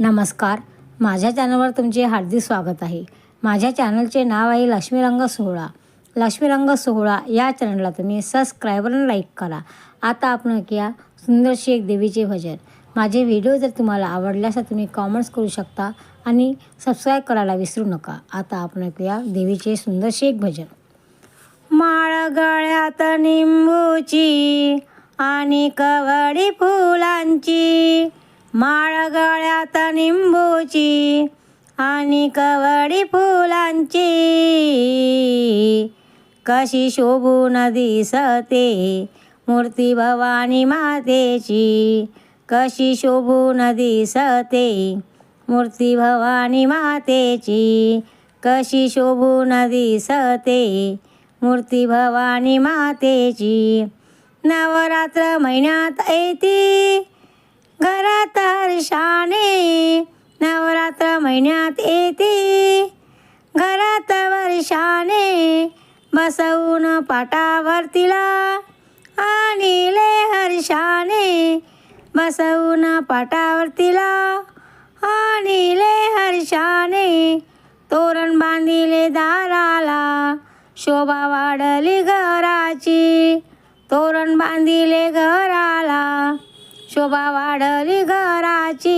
नमस्कार. माझ्या चॅनलवर तुमचे हार्दिक स्वागत आहे. माझ्या चॅनलचे नाव आहे लक्ष्मीरंग सोहळा. लक्ष्मीरंग सोहळा या चॅनलला तुम्ही सबस्क्राईब आणि लाईक करा. आता आपण ऐकूया सुंदरशी एक देवीचे भजन. माझे व्हिडिओ जर तुम्हाला आवडल्यास तर तुम्ही कॉमेंट्स करू शकता आणि सबस्क्राईब करायला विसरू नका. आता आपण ऐकूया देवीचे सुंदरशी एक भजन. माळ गळ्यात निंबूची आणि कवडी फुलांची माळ गळ्यात निंबूची आणि कवडी फुलांची. कशी शोभून दिसते मूर्ती भवानी मातेची. कशी शोभून दिसते मूर्ती भवानी मातेची. कशी शोभून दिसते मूर्ती भवानी मातेची. नवरात्र महिन्यात येते. घरात वर्षाने नवरात्र महिन्यात येते. घरात वर्षाने बसवून पाटावर तिला आणि ले हर्षाने बसवून पाटावर तिला आणि ले हर्षाने तोरण बांधिले दाराला. शोभा वाढली घराची. तोरण बांधिले घर शोभा वाढली घराची.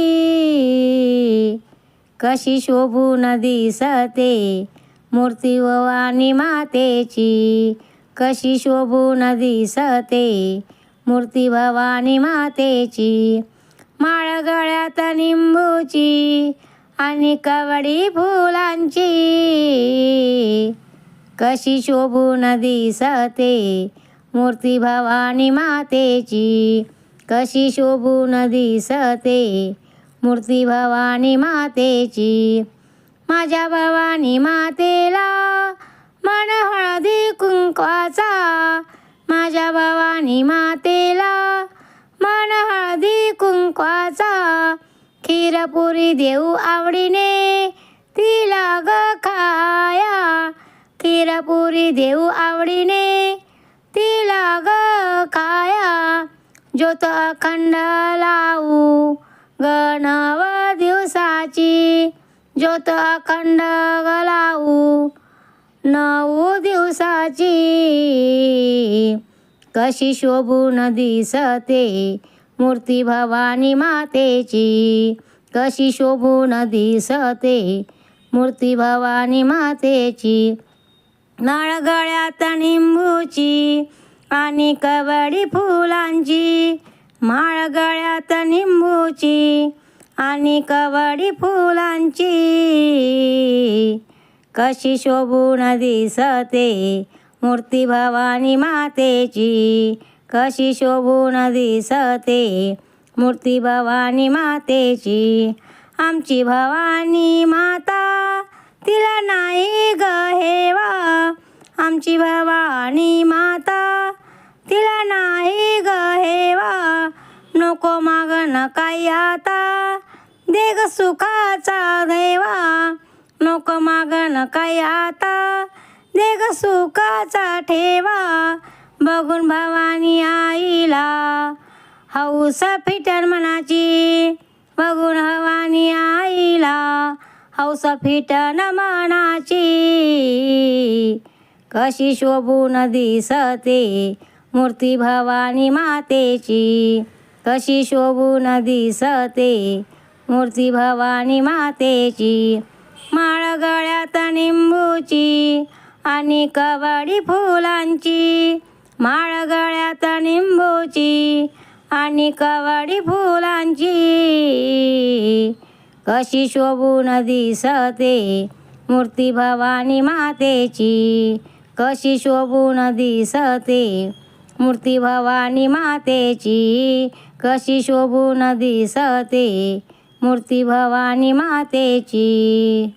कशी शोभून दिसते मूर्ती भवानी मातेची. कशी शोभून दिसते मूर्ती भवानी मातेची. माळ गळ्यात निंबूची आणि कवडी फुलांची. कशी शोभून दिसते मूर्ती भवानी मातेची. कशी शोभून दिसते मूर्ती भवानी मातेची. माझ्या भवानी मातेला मन हळदी कुंकवाचा. माझ्या भवानी मातेला मन हळदी कुंकवाचा. खीरपुरी देऊ आवडीने तिला ग खाया. खीरपुरी देऊ आवडीने तिला ग ज्योत अखंड लावू ग नव दिवसाची. ज्योत अखंड लावू नऊ दिवसाची. कशी शोभून दिसते मूर्ती भवानी मातेची. कशी शोभून दिसते मूर्ती भवानी मातेची. नळगळ्यात निंबूची. आणि कवडी फुलांची माळ गळ्यात निंबूची आणि कवडी फुलांची. कशी शोभून दिसते मूर्ती भवानी मातेची कशी शोभून दिसते मूर्ती भवानी मातेची. आमची भवानी माता तिला नाही ग हेवा. आमची भवानी माता हेवा नको मागणं काही आता. दे ग सुखाचा देवा. नको मागणं काही आता. दे ग सुखाचा ठेवा. बघून भवानी आईला हौस फिटन मनाची. बघून भवानी आईला हौस फिटन मनाची. कशी शोभून दिसते मूर्ती भवानी मातेची. कशी शोभून दिसते मूर्ती भवानी मातेची. माळ गळ्यात निंबूची आणि कवडी फुलांची. माळ गळ्यात निंबूची आणि कवडी फुलांची. कशी शोभून दिसते मूर्ती भवानी मातेची. कशी शोभून दिसते मूर्ती भवानी मातेची कशी शोभून दिसते? मूर्ती भवानी मातेची.